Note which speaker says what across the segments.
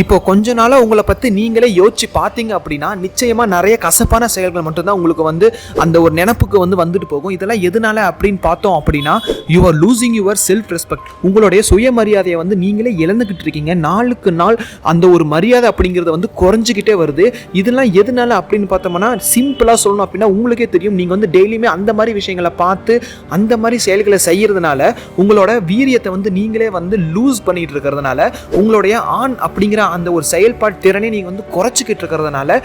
Speaker 1: இப்போ கொஞ்ச நாளாக உங்களை பற்றி நீங்களே யோசிச்சு பார்த்தீங்க அப்படின்னா நிச்சயமாக நிறைய கசப்பான செயல்கள் மட்டும்தான் உங்களுக்கு வந்து அந்த ஒரு நினப்புக்கு வந்து வந்துட்டு போகும். இதெல்லாம் எதனால அப்படின்னு பார்த்தோம் அப்படின்னா you are losing your self respect உங்களுடைய சுயமரியாதையை வந்து நீங்களே இழந்துக்கிட்டு இருக்கீங்க. நாளுக்கு நாள் அந்த ஒரு மரியாதை அப்படிங்கிறது வந்து குறைஞ்சிக்கிட்டே வருது. இதெல்லாம் எதனால அப்படின்னு பார்த்தோம்னா சிம்பிளாக சொல்லணும் அப்படின்னா உங்களுக்கே தெரியும். நீங்கள் வந்து டெய்லியுமே அந்த மாதிரி விஷயங்களை பார்த்து அந்த மாதிரி செயல்களை செய்கிறதுனால உங்களோட வீரியத்தை வந்து நீங்களே வந்து லூஸ் பண்ணிட்டு இருக்கிறதுனால உங்களுடைய ஆண் அப்படிங்கிற அந்த ஒரு செயல்பாட்டு திறனை நீங்கள் வந்து குறைச்சிக்கிட்டு இருக்கிறதுனால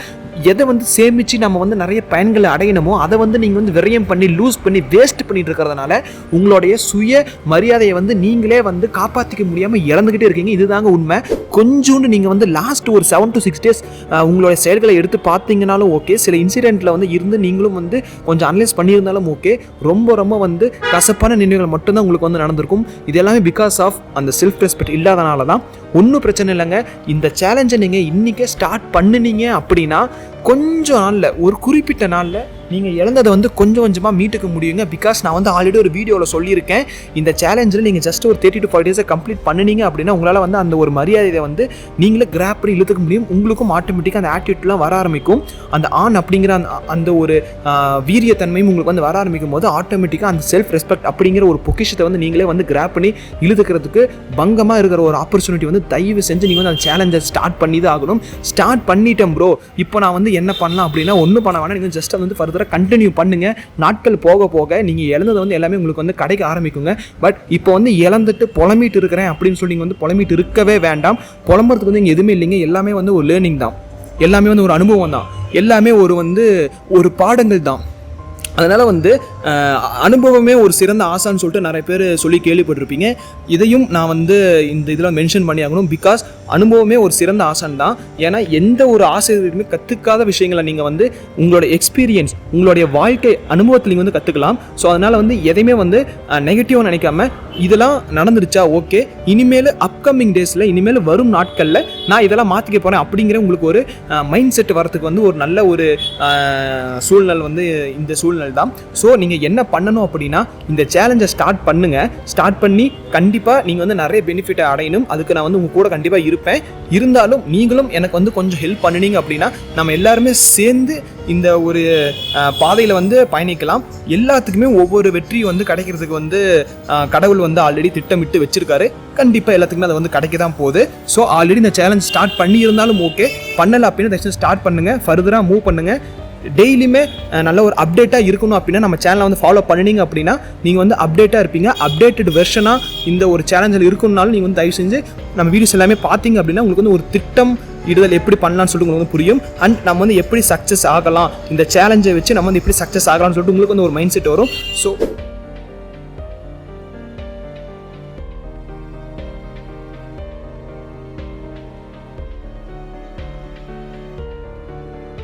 Speaker 1: எதை வந்து சேமித்து நம்ம வந்து நிறைய பயன்களை அடையணுமோ அதை வந்து நீங்கள் வந்து விரயம் பண்ணி லூஸ் பண்ணி வேஸ்ட் பண்ணிட்டு இருக்கிறதுனால உங்களுடைய சுய மரியாதையை வந்து நீங்களே வந்து காப்பாற்றிக்க முடியாமல் இறந்துக்கிட்டே இருக்கீங்க. இதுதாங்க உண்மை. கொஞ்சோண்டு நீங்கள் வந்து லாஸ்ட் ஒரு செவன் டு சிக்ஸ் டேஸ் உங்களுடைய செயல்களை எடுத்து பார்த்தீங்கனாலும் ஓகே சில இன்சிடெண்ட்டில் வந்து இருந்து நீங்களும் வந்து கொஞ்சம் அனலைஸ் பண்ணியிருந்தாலும் ஓகே ரொம்ப ரொம்ப வந்து கசப்பான நினைவுகள் மட்டும்தான் உங்களுக்கு வந்து நடந்திருக்கும். இது எல்லாமே பிகாஸ் ஆஃப் அந்த செல்ஃப் ரெஸ்பெக்ட் இல்லாதனால தான் ஒன்றும் பிரச்சனை இல்லைங்க. இந்த சேலஞ்சை நீங்கள் இன்றைக்கே ஸ்டார்ட் பண்ணுனீங்க அப்படின்னா கொஞ்சம் நாளில் ஒரு குறிப்பிட்ட நாளில் நீங்கள் இழந்ததை வந்து கொஞ்சம் கொஞ்சமாக மீட்டுக்க முடியுங்க. பிகாஸ் நான் வந்து ஆல்ரெடி ஒரு வீடியோவில் சொல்லியிருக்கேன். இந்த சேலஞ்சில் நீங்கள் ஜஸ்ட் ஒரு தேர்ட்டி டு ஃபைவ் டேஸை கம்ப்ளீட் பண்ணினீங்க அப்படின்னா உங்களால் வந்து அந்த ஒரு மரியாதையை வந்து நீங்களே கிராப் பண்ணி இழுத்துக்க முடியும். உங்களுக்கும் ஆட்டோமேட்டிக்காக அந்த ஆட்டிடியூட்லாம் வர ஆரம்பிக்கும். அந்த ஆண் அப்படிங்கிற அந்த அந்த ஒரு வீரியத்தன்மையும் உங்களுக்கு வந்து வர ஆரம்பிக்கும் போது ஆட்டோமேட்டிக்காக அந்த செல்ஃப் ரெஸ்பெக்ட் அப்படிங்கிற ஒரு பொக்கிஷத்தை வந்து நீங்களே வந்து கிராப் பண்ணி இழுத்துக்கிறதுக்கு பங்கமாக இருக்கிற ஒரு ஆப்பர்ச்சுனிட்டி வந்து தயவு செஞ்சு நீங்கள் வந்து அந்த சேலஞ்சை ஸ்டார்ட் பண்ணி தான் ஆகணும். ஸ்டார்ட் பண்ணிட்டேன் ப்ரோ இப்போ நான் வந்து என்ன பண்ணலாம் அப்படின்னா ஒன்றும் பண்ண வேணாம். நீங்கள் ஜஸ்ட் வந்து ஃபர்தர் தடவை கண்டினியூ பண்ணுங்கள் நாட்கள் போக போக நீங்கள் இழந்தது வந்து எல்லாமே உங்களுக்கு வந்து கிடைக்க ஆரம்பிக்குங்க. பட் இப்போ வந்து இழந்துட்டு புலம்பிட்டு இருக்கிறேன் அப்படின்னு சொல்லி நீங்கள் வந்து புலம்பிட்டு இருக்கவே வேண்டாம். புலம்புறதுக்கு வந்து இங்கே எதுவுமே இல்லைங்க. எல்லாமே வந்து ஒரு லேர்னிங் தான். எல்லாமே வந்து ஒரு அனுபவம் தான். எல்லாமே ஒரு வந்து ஒரு பாடங்கள் தான். அதனால் வந்து அனுபவமே ஒரு சிறந்த ஆசான்னு சொல்லிட்டு நிறைய பேர் சொல்லி கேள்விப்பட்டிருப்பீங்க. இதையும் நான் வந்து இந்த இதில் மென்ஷன் பண்ணி ஆகணும் பிகாஸ் அனுபவமே ஒரு சிறந்த ஆசான் தான். ஏன்னா எந்த ஒரு ஆசிரியருமே கற்றுக்காத விஷயங்களை நீங்கள் வந்து உங்களோட எக்ஸ்பீரியன்ஸ் உங்களுடைய வாழ்க்கை அனுபவத்தில் நீங்கள் வந்து கற்றுக்கலாம் ஸோ அதனால் வந்து எதையுமே வந்து நெகட்டிவாக நினைக்காம இதெல்லாம் நடந்துருச்சா ஓகே. இனிமேல் அப்கமிங் டேஸில் இனிமேல் வரும் நாட்களில் நான் இதெல்லாம் மாற்றிக்க போகிறேன் அப்படிங்கிற உங்களுக்கு ஒரு மைண்ட் செட் வரத்துக்கு வந்து ஒரு நல்ல ஒரு சூழ்நிலை வந்து இந்த சூழ்நிலை தான். ஸோ நீங்கள் என்ன பண்ணணும் அப்படின்னா இந்த சேலஞ்சை ஸ்டார்ட் பண்ணுங்கள் ஸ்டார்ட் பண்ணி கண்டிப்பாக நீங்கள் வந்து நிறைய பெனிஃபிட்டை அடையணும். அதுக்கு நான் வந்து உங்கள் கூட கண்டிப்பாக இருப்பேன். இருந்தாலும் நீங்களும் எனக்கு வந்து கொஞ்சம் ஹெல்ப் பண்ணினீங்க அப்படின்னா நம்ம எல்லாருமே சேர்ந்து இந்த ஒரு பாதையில் வந்து பயணிக்கலாம். எல்லாத்துக்குமே ஒவ்வொரு வெற்றியும் வந்து கிடைக்கிறதுக்கு வந்து கடவுள் வந்து ஆல்ரெடி திட்டமிட்டு வச்சிருக்காரு. கண்டிப்பாக எல்லாத்துக்குமே அது வந்து கிடைக்க தான் போகுது. ஸோ ஆல்ரெடி இந்த சேலஞ்ச் ஸ்டார்ட் பண்ணி இருந்தாலும் ஓகே பண்ணலை அப்படின்னு ஸ்டார்ட் பண்ணுங்கள் ஃபர்தராக மூவ் பண்ணுங்கள் டெய்லியுமே நல்ல ஒரு அப்டேட்டாக இருக்கணும் அப்படின்னா நம்ம சேனலை வந்து ஃபாலோ பண்ணினீங்க அப்படின்னா நீங்கள் வந்து அப்டேட்டாக இருப்பீங்க. அப்டேட்டட் வெர்ஷனாக இந்த ஒரு சேலஞ்சில் இருக்கணும்னாலும் நீங்கள் வந்து தயவு செஞ்சு நம்ம வீடியோஸ் எல்லாமே பார்த்தீங்க அப்படின்னா உங்களுக்கு வந்து ஒரு திட்டம் இடுதல் எப்படி பண்ணலாம்னு சொல்லிட்டு உங்களுக்கு வந்து புரியும். அண்ட் நம்ம வந்து எப்படி சக்ஸஸ் ஆகலாம்? இந்த சேலஞ்சை வச்சு நம்ம வந்து எப்படி சக்ஸஸ் ஆகலாம்னு சொல்லிட்டு உங்களுக்கு வந்து ஒரு மைண்ட் செட் வரும். ஸோ